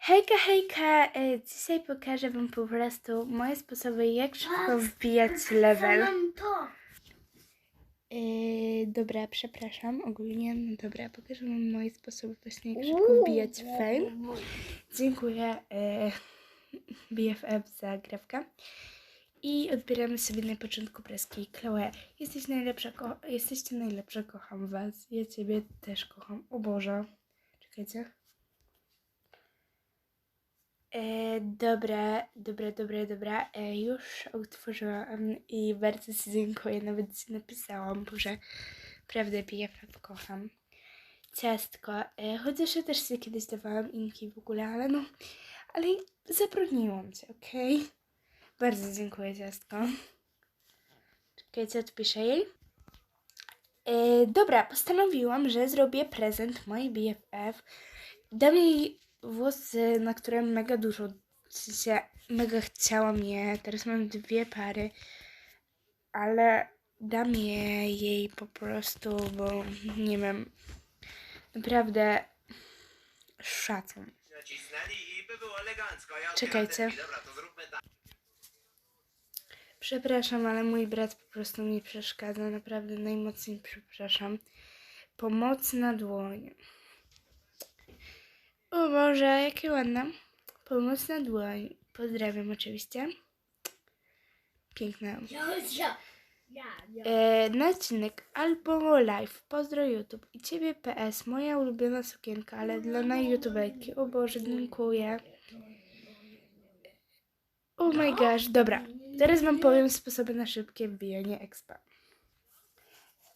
Hejka, hejka! e, Dzisiaj pokażę Wam po prostu moje sposoby, jak szybko wbijać level. E, dobra, przepraszam, ogólnie, no dobra, pokażę Wam moje sposoby właśnie, jak szybko wbijać fame. Dziękuję e, BFF za grafkę. I odbieramy sobie na początku preski. Chloe, jesteś najlepsza, ko- jesteście najlepsze, kocham Was. Ja Ciebie też kocham. O Boże. Czekajcie. E, dobra, dobra, dobra, dobra. E, już otworzyłam i bardzo Ci dziękuję. Nawet napisałam, Boże. Prawdę BFF kocham. Ciastko. E, chociaż ja też się kiedyś dawałam inki w ogóle, ale no... Ale zabroniłam Cię, okej? Bardzo dziękuję, ciastko. Czekajcie, odpiszę jej. E, dobra, postanowiłam, że zrobię prezent mojej BFF. Dam jej włosy, na które mega dużo, sensie mega chciałam je. Teraz mam dwie pary, ale dam je jej po prostu, bo nie wiem, naprawdę szacun. Czekajcie. tak. Przepraszam, ale mój brat po prostu mi przeszkadza. Naprawdę najmocniej przepraszam. Pomocna dłoń. O Boże, jakie ładne. Pomocna dłoń. Pozdrawiam oczywiście. Piękna. E, na odcinek albo live. Pozdro YouTube. I ciebie PS. Moja ulubiona sukienka, ale dla na YouTubejki. O Boże, dziękuję. Oh my gosh, dobra. Teraz wam powiem sposoby na szybkie wbijanie expa.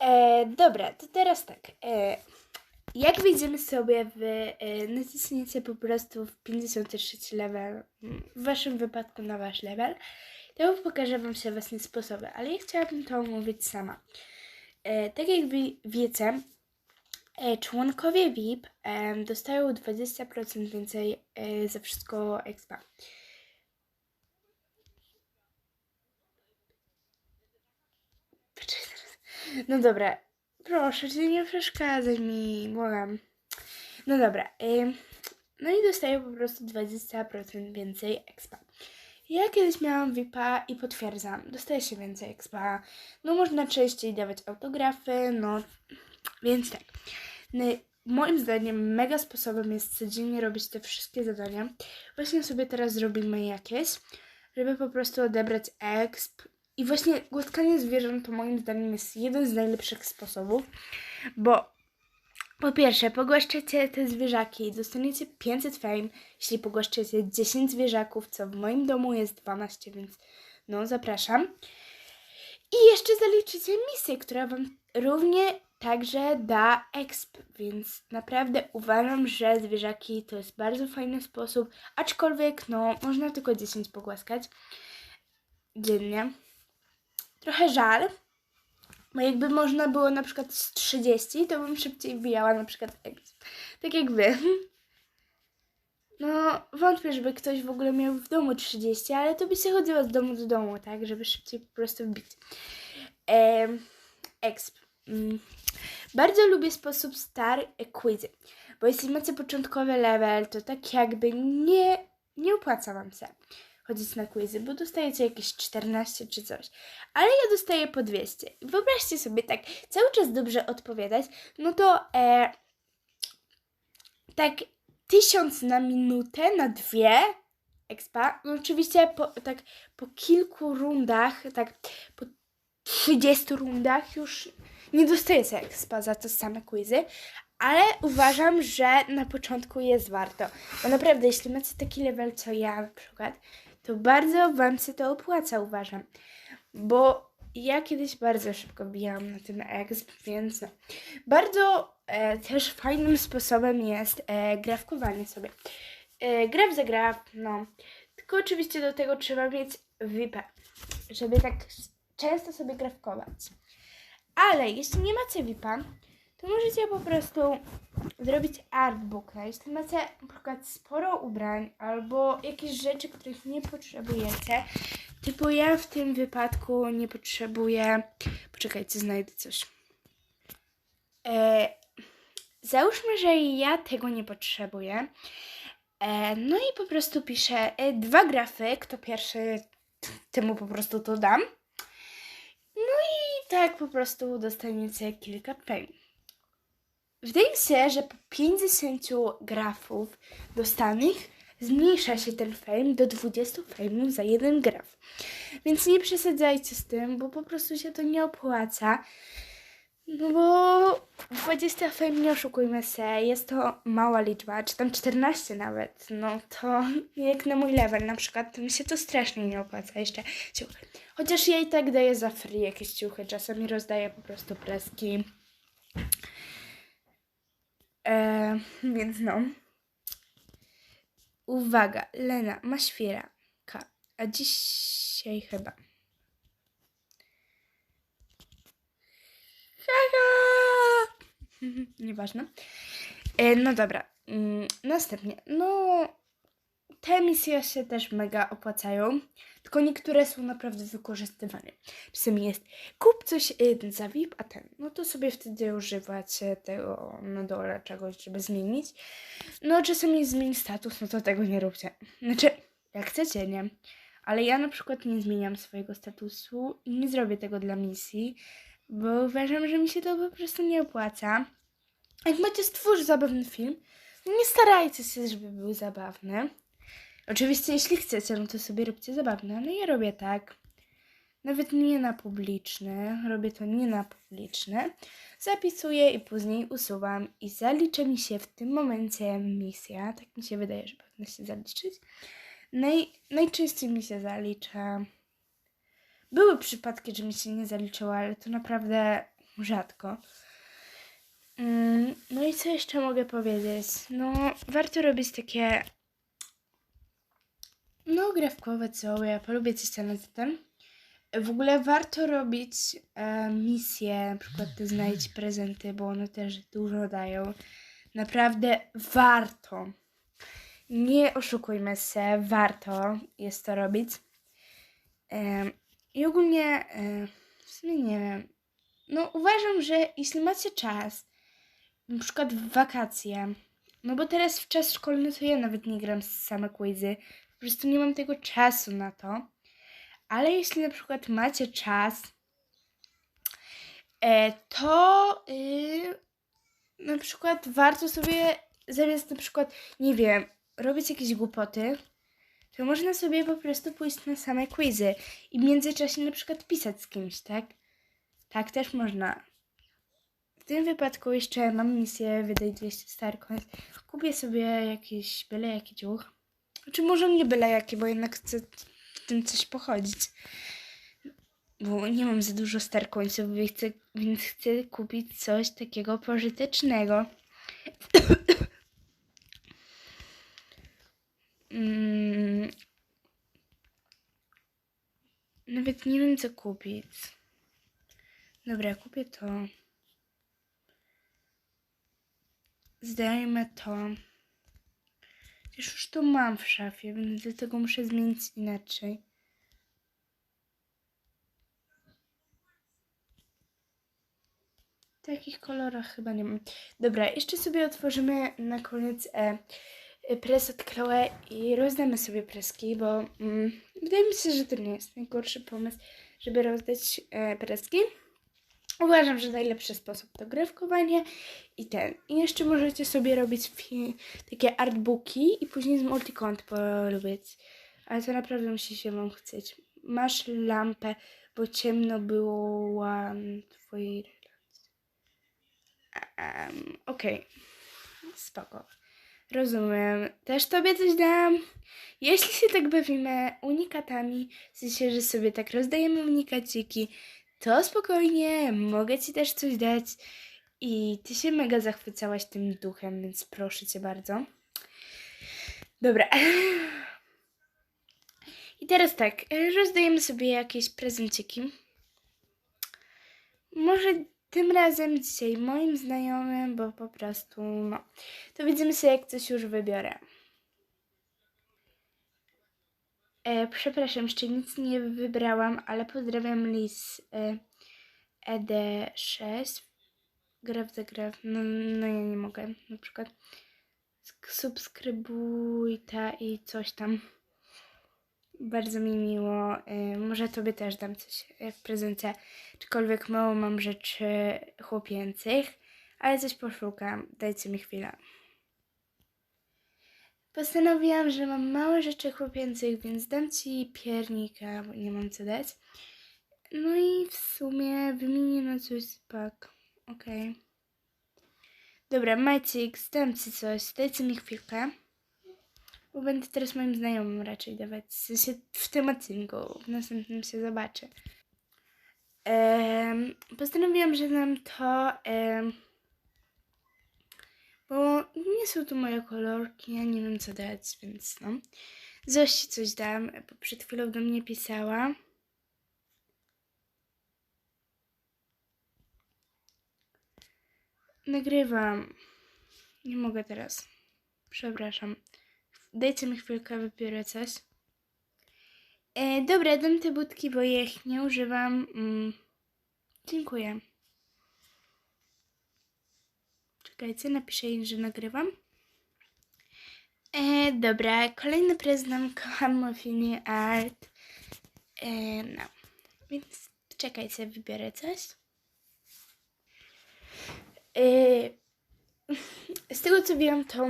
E, dobra, to teraz tak. E, jak wejdziemy sobie w e, naciśnięcie po prostu w 53 level, w waszym wypadku na wasz level, to pokażę wam się właśnie sposoby, ale ja chciałabym to omówić sama. E, tak jak wiecie, e, członkowie VIP dostają 20% więcej za wszystko expa. No dobra, proszę cię, nie przeszkadzaj mi, błagam. No dobra, ym, no i dostaję po prostu 20% więcej expa. Ja kiedyś miałam VIPa i potwierdzam, dostaje się więcej expa. No można częściej dawać autografy, no więc tak. No, moim zdaniem mega sposobem jest codziennie robić te wszystkie zadania. Właśnie sobie teraz zrobimy jakieś, żeby po prostu odebrać exp. I właśnie głaskanie zwierząt to moim zdaniem jest jeden z najlepszych sposobów, bo po pierwsze, pogłaszczecie te zwierzaki, dostaniecie 500 fame, jeśli pogłaszczecie 10 zwierzaków, co w moim domu jest 12, więc no zapraszam. I jeszcze zaliczycie misję, która wam równie także da exp, więc naprawdę uważam, że zwierzaki to jest bardzo fajny sposób, aczkolwiek no można tylko 10 pogłaskać dziennie. Trochę żal, bo jakby można było na przykład z 30, to bym szybciej wbijała na przykład exp. Tak jak wy. No, wątpię, żeby ktoś w ogóle miał w domu 30, ale to by się chodziło z domu do domu, tak? Żeby szybciej po prostu wbić. Em, exp. Mm. Bardzo lubię sposób star quizy, bo jeśli macie początkowy level, to tak jakby nie, nie opłaca wam się chodzić na quizy, bo dostajecie jakieś 14 czy coś. Ale ja dostaję po 200. I Wyobraźcie sobie tak, cały czas dobrze odpowiadać, no to e, tak 1000 na minutę, na dwie expa. No oczywiście po, tak po kilku rundach, tak po 30 rundach już nie dostajecie expa za te same quizy, ale uważam, że na początku jest warto. Bo naprawdę, jeśli macie taki level co ja na przykład, to bardzo Wam się to opłaca, uważam. Bo ja kiedyś bardzo szybko bijałam na tym exp, więc bardzo e, też fajnym sposobem jest e, grafkowanie sobie. E, graf za graf, no. Tylko oczywiście do tego trzeba mieć VIP, żeby tak często sobie grafkować. Ale jeśli nie macie VIP-a, to możecie po prostu zrobić artbooka. Jeśli macie na przykład sporo ubrań albo jakieś rzeczy, których nie potrzebujecie, typu ja w tym wypadku nie potrzebuję. Poczekajcie, znajdę coś. E, załóżmy, że ja tego nie potrzebuję. E, no i po prostu piszę e, dwa grafy. Kto pierwszy, temu po prostu to dam. No i tak po prostu dostaniecie kilka fame. Wydaje się, że po 50 grafów dostanych zmniejsza się ten fame do 20 fame'ów za jeden graf. Więc nie przesadzajcie z tym, bo po prostu się to nie opłaca. No bo 20 fame, nie oszukujmy się, jest to mała liczba, czy tam 14 nawet. No to jak na mój level na przykład, to mi się to strasznie nie opłaca jeszcze ciuchy. Chociaż ja i tak daję za free jakieś ciuchy, czasami rozdaję po prostu preski. E, więc no. Uwaga, Lena ma świeraka, a dzisiaj chyba. Haha! Nieważne. E, no dobra. Mm, następnie. No, te misje się też mega opłacają. Tylko niektóre są naprawdę wykorzystywane. Czasami jest kup coś y, za VIP, a ten. No to sobie wtedy używacie tego na dole czegoś, żeby zmienić. No czasami zmień status, no to tego nie róbcie. Znaczy, jak chcecie, nie? Ale ja na przykład nie zmieniam swojego statusu i nie zrobię tego dla misji, bo uważam, że mi się to po prostu nie opłaca. Jak macie stwórz zabawny film, nie starajcie się, żeby był zabawny. Oczywiście, jeśli chcecie, no to sobie róbcie zabawne, ale ja robię tak. Nawet nie na publiczny, robię to nie na publiczny. Zapisuję i później usuwam i zaliczy mi się w tym momencie misja. Tak mi się wydaje, że powinna się zaliczyć. Naj, najczęściej mi się zalicza. Były przypadki, że mi się nie zaliczyło, ale to naprawdę rzadko. Mm, No i co jeszcze mogę powiedzieć? No, warto robić takie no, grafkowe całe. Polubię coś tam na ten. W ogóle warto robić e, misje, na przykład znajdź prezenty, bo one też dużo dają. Naprawdę warto. Nie oszukujmy się, warto jest to robić. E, I ogólnie, e, w sumie nie wiem. No, uważam, że jeśli macie czas, na przykład w wakacje, no bo teraz w czas szkolny to ja nawet nie gram same quizy, po prostu nie mam tego czasu na to. Ale jeśli na przykład macie czas, e, to y, na przykład warto sobie zamiast na przykład, nie wiem, robić jakieś głupoty, to można sobie po prostu pójść na same quizy i w międzyczasie na przykład pisać z kimś, tak? Tak też można. W tym wypadku jeszcze mam misję wydaj 200 star. Kupię sobie jakiś byle jaki ciuch. Czy może nie byle jaki, bo jednak chcę w tym coś pochodzić. Bo nie mam za dużo star coinsów, więc chcę, kupić coś takiego pożytecznego. Mm. Nawet nie wiem co kupić. Dobra, kupię to. Zdajmy to. Już już to mam w szafie, więc dlatego muszę zmienić inaczej. W takich kolorach chyba nie mam. Dobra, jeszcze sobie otworzymy na koniec e, e, pres od Chloe i rozdamy sobie preski, bo mm, wydaje mi się, że to nie jest najgorszy pomysł, żeby rozdać e, preski. Uważam, że najlepszy sposób to grywkowanie i ten. I jeszcze możecie sobie robić takie artbooki i później z multicont polubić. Ale to naprawdę musi się wam chcieć. Masz lampę, bo ciemno było w twojej relacji. Um, Okej. Spoko. Rozumiem. Też tobie coś dam. Jeśli się tak bawimy unikatami, w sensie, że sobie tak rozdajemy unikaciki, to spokojnie, mogę ci też coś dać. I ty się mega zachwycałaś tym duchem, więc proszę cię bardzo. Dobra. I teraz tak, rozdajemy sobie jakieś prezenciki. Może tym razem dzisiaj moim znajomym, bo po prostu, no. To widzimy się, jak coś już wybiorę. E, przepraszam, jeszcze nic nie wybrałam, ale pozdrawiam Liz e, ED6. Graf za graf. No, no ja nie mogę. Na przykład subskrybuj ta i coś tam. Bardzo mi miło. Y, może tobie też dam coś y, w prezencie. Aczkolwiek mało mam rzeczy chłopięcych, ale coś poszukam. Dajcie mi chwilę. Postanowiłam, że mam mało rzeczy chłopięcych, więc dam ci piernika, bo nie mam co dać. No i w sumie wymienię na coś pak. Okej. Dobra, Majcik, dam ci coś. Dajcie mi chwilkę. Bo będę teraz moim znajomym raczej dawać. W sensie w tym odcinku. W następnym się zobaczę. Em, postanowiłam, że dam to. bo nie są tu moje kolorki, ja nie wiem co dać, więc no. Zości coś dam, bo przed chwilą do mnie pisała. Nagrywam. Nie mogę teraz. Przepraszam. Dajcie mi chwilkę, wybiorę coś. E, dobra, dam te budki, bo ich nie używam. Mm. Dziękuję. Czekajcie, napiszę im, że nagrywam. E, dobra, kolejny prezent kocham Muffiny Art. E, no, więc czekajcie, wybiorę coś. E, z tego co wiem, to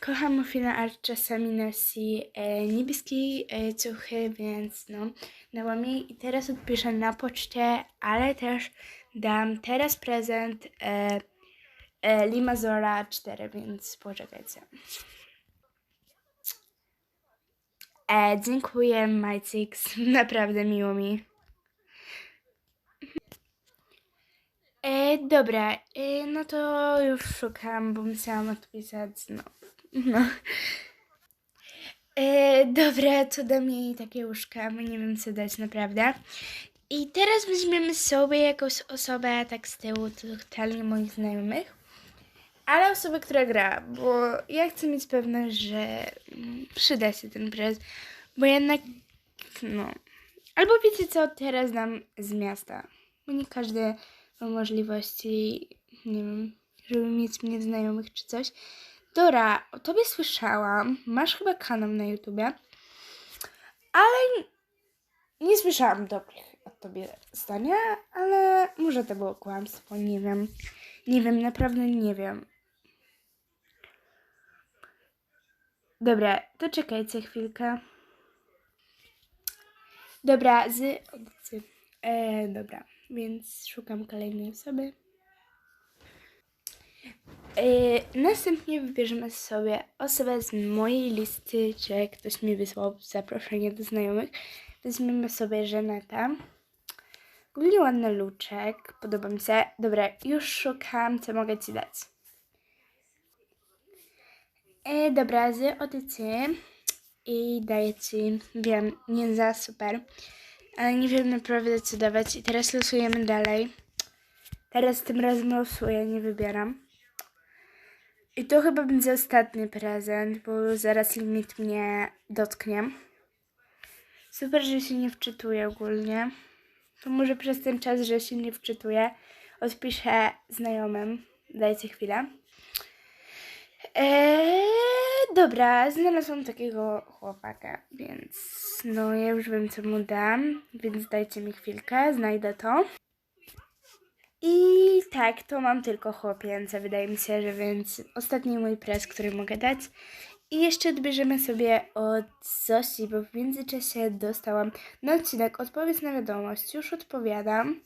kocham Muffina Art czasami nosi e, niebieskie e, ciuchy, więc no, dałam jej i teraz odpiszę na poczcie, ale też dam teraz prezent e, e, Limazora 4, więc poczekajcie. E, dziękuję, Majcix. Naprawdę miło mi. E, dobra, e, no to już szukam, bo musiałam odpisać, no. no. E, dobra, to dam jej takie łóżka, bo nie wiem co dać naprawdę. I teraz weźmiemy sobie jakąś osobę tak z tyłu, totalnie moich znajomych. Ale osobę, która gra, bo ja chcę mieć pewność, że przyda się ten prezent, bo jednak, no. Albo wiecie co, teraz dam z miasta, bo nie każdy ma możliwości, nie wiem, żeby mieć mnie znajomych czy coś. Dora, o tobie słyszałam, masz chyba kanał na YouTubie, ale nie słyszałam dobrych od tobie zdania, ale może to było kłamstwo, nie wiem. Nie wiem, naprawdę nie wiem. Dobra, to czekajcie chwilkę. Dobra, z audycji. E, dobra, więc szukam kolejnej osoby. E, następnie wybierzemy sobie osobę z mojej listy, czy ktoś mi wysłał zaproszenie do znajomych. Weźmiemy sobie Żeneta. Ogólnie ładny luczek, podoba mi się. Dobra, już szukam, co mogę Ci dać. E, dobra, z audycji i daję Ci, wiem, nie za super, ale nie wiem naprawdę co dawać i teraz losujemy dalej. Teraz tym razem losuję, nie wybieram. I to chyba będzie ostatni prezent, bo zaraz limit mnie dotknie. Super, że się nie wczytuje ogólnie. To może przez ten czas, że się nie wczytuję, odpiszę znajomym. Dajcie chwilę. Eee, dobra, znalazłam takiego chłopaka, więc no ja już wiem co mu dam, więc dajcie mi chwilkę, znajdę to. I tak, to mam tylko chłopięce, wydaje mi się, że więc ostatni mój prez, który mogę dać. I jeszcze odbierzemy sobie od Zosi, bo w międzyczasie dostałam na odcinek odpowiedź na wiadomość. Już odpowiadam.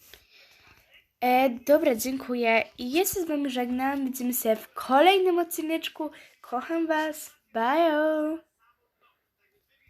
E, dobra, dziękuję. I z Wami żegnam. Widzimy się w kolejnym odcineczku. Kocham Was. Bye!